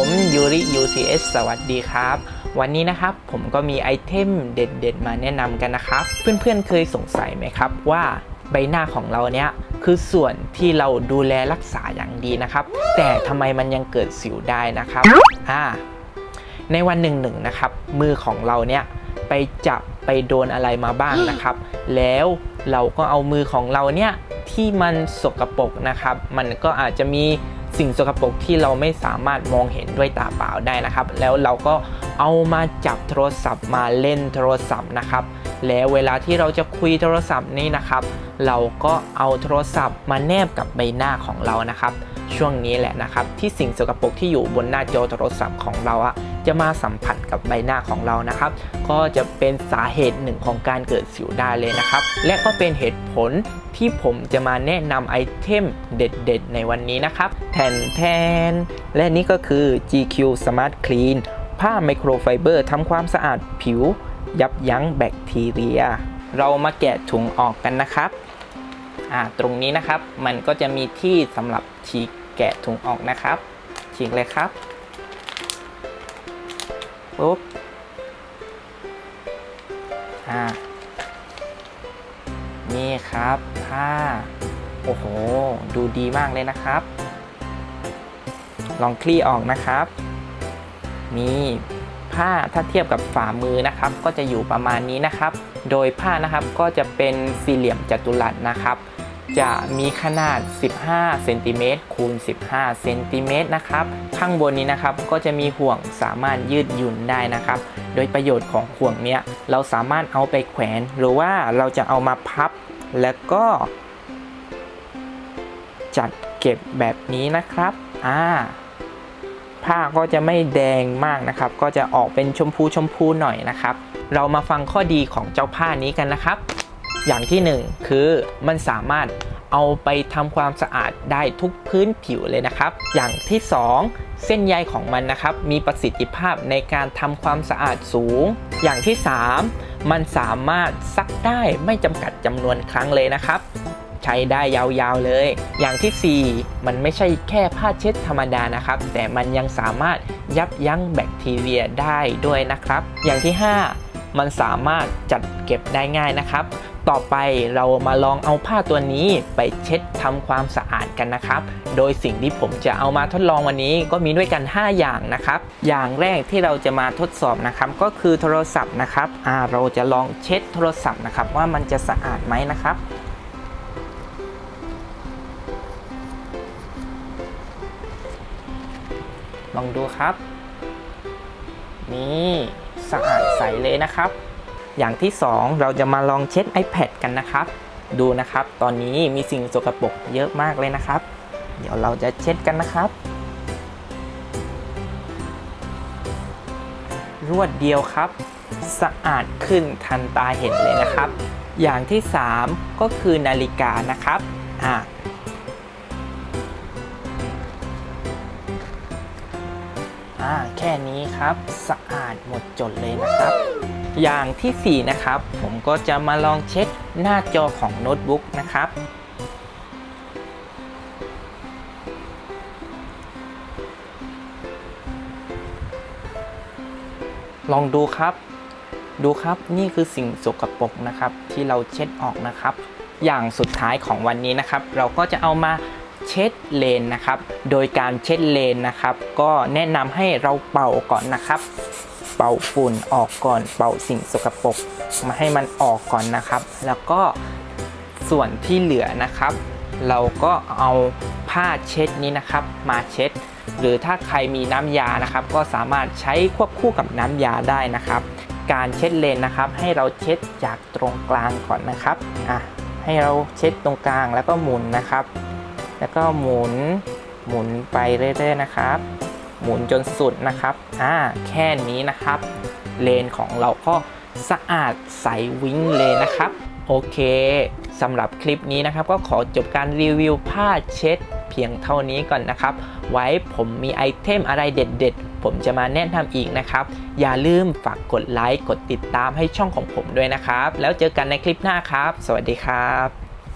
ผมยูริ UCS สวัสดีครับ วันนี้นะครับผมก็มีไอเทมเด็ดๆ มาแนะนำกันนะครับ เพื่อนๆเคยสงสัยไหมครับว่าใบหน้าของเราเนี้ยคือส่วนที่เราดูแลรักษาอย่างดีนะครับ แต่ทำไมมันยังเกิดสิวได้นะครับอ่าในวันหนึ่งหนึ่งนะครับ มือของเราเนี้ยไปจับไปโดนอะไรมาบ้างนะครับ แล้วเราก็เอามือของเราเนี่ยที่มันสกปรกนะครับ มันก็อาจจะมี สิ่งสกปรกที่เราไม่สามารถมองเห็นด้วยตาเปล่าได้นะครับ แล้วเราก็เอามาจับโทรศัพท์มาเล่นโทรศัพท์นะครับ แล้วเวลาที่เราจะคุยโทรศัพท์นี้นะครับ เราก็เอาโทรศัพท์มาแนบกับใบหน้าของเรานะครับ ช่วงนี้แหละนะครับ ที่สิ่งสกปรกที่อยู่บนหน้าจอโทรศัพท์ของเราอะจะมาสัมผัส กับใบหน้าของเรานะครับ ก็จะเป็นสาเหตุหนึ่งของการเกิดสิวได้เลยนะครับ และก็เป็นเหตุผลที่ผมจะมาแนะนำไอเทมเด็ดๆ ในวันนี้นะครับ แทนแทน และนี่ก็คือ GQ Smart Clean ผ้าไมโครไฟเบอร์ทำความสะอาดผิว ยับยั้งแบคทีเรีย เรามาแกะถุงออกกันนะครับอ่าตรงนี้นะครับมันก็จะมีที่สำหรับฉีกแกะถุงออกนะครับฉีกเลยครับ ปุ๊บอ่านี่ครับผ้าโอ้โห ดูดีมากเลยนะครับ ลองคลี่ออกนะครับ นี่ผ้าถ้าเทียบกับฝ่ามือนะครับ ก็จะอยู่ประมาณนี้นะครับ โดยผ้านะครับก็จะเป็นสี่เหลี่ยมจัตุรัสนะครับ จะมีขนาด 15 เซนติเมตรคูณ 15 เซนติเมตรนะครับ ข้างบนนี้นะครับก็จะมีห่วงสามารถยืดหยุ่นได้นะครับ โดยประโยชน์ของห่วงเนี้ยเราสามารถเอาไปแขวน หรือว่าเราจะเอามาพับ แล้วก็ จัดเก็บแบบนี้นะครับ อ่า ผ้าก็จะไม่แดงมากนะครับ ก็จะออกเป็นชมพูชมพูหน่อยนะครับ เรามาฟังข้อดีของเจ้าผ้านี้กันนะครับ อย่างที่หนึ่งคือมันสามารถเอาไปทำความสะอาดได้ทุกพื้นผิวเลยนะครับ อย่างที่สองเส้นใยของมันนะครับ มีประสิทธิภาพในการทำความสะอาดสูง อย่างที่สามมันสามารถซักได้ไม่จำกัดจำนวนครั้งเลยนะครับ ใช้ได้ยาวๆเลย อย่างที่ 4 มันไม่ใช่แค่ผ้าเช็ดธรรมดานะครับ แต่มันยังสามารถยับยั้งแบคทีเรียได้ด้วยนะครับ อย่างที่ 5 มันสามารถจัดเก็บได้ง่ายนะครับ ต่อไปเรามาลองเอาผ้าตัวนี้ไปเช็ดทำความสะอาดกันนะครับ โดยสิ่งที่ผมจะเอามาทดลองวันนี้ก็มีด้วยกัน 5 อย่างนะครับ อย่างแรกที่เราจะมาทดสอบนะครับก็คือโทรศัพท์นะครับเราจะลองเช็ดโทรศัพท์นะครับว่ามันจะสะอาดไหมนะครับลองดูครับ นี่ สะอาดใสเลยนะครับ อย่างที่ 2 เราจะมาลองเช็ด iPad กันนะครับ ดูนะครับ ตอนนี้มีสิ่งสกปรกเยอะมากเลยนะครับ เดี๋ยวเราจะเช็ดกันนะครับ รวดเดียวครับ สะอาดขึ้นทันตาเห็นเลยนะครับ อย่างที่ 3 ก็คือนาฬิกานะครับอ่าอ่าแค่นี้ครับสะอาดหมดจดเลยนะครับ อย่างทีสี่ 4 นะครับ ผมก็จะมาลองเช็ดหน้าจอของโน้ตบุ๊กนะครับ ลองดูครับ ดูครับนี่คือสิ่งสกปรกนะครับ ที่เราเช็ดออกนะครับ อย่างสุดท้ายของวันนี้นะครับ เราก็จะเอามาเช็ดเลนนะครับ โดยการเช็ดเลนนะครับ ก็แนะนำให้เราเป่าก่อนนะครับ เป่าฝุ่นออกก่อนเป่าสิ่งสกปรกมาให้มันออกก่อนนะครับ แล้วก็ส่วนที่เหลือนะครับ เราก็เอาผ้าเช็ดนี้นะครับ มาเช็ด หรือถ้าใครมีน้ำยานะครับ ก็สามารถใช้ควบคู่กับน้ำยาได้นะครับ การเช็ดเลนนะครับ ให้เราเช็ดจากตรงกลางก่อนนะครับอะให้เราเช็ดตรงกลางแล้วก็หมุนนะครับ แล้วก็หมุนหมุนไปเรื่อยๆนะครับ หมุนจนสุดนะครับอ่าแค่นี้นะครับ เลนของเราก็สะอาดใสวิ้งเลยนะครับ โอเคสำหรับคลิปนี้นะครับ ก็ขอจบการรีวิวผ้าเช็ดเพียงเท่านี้ก่อนนะครับ ไว้ผมมีไอเทมอะไรเด็ด ๆ ผมจะมาแนะนำอีกนะครับ อย่าลืมฝากกดไลค์ กดติดตามให้ช่องของผมด้วยนะครับ แล้วเจอกันในคลิปหน้าครับ สวัสดีครับ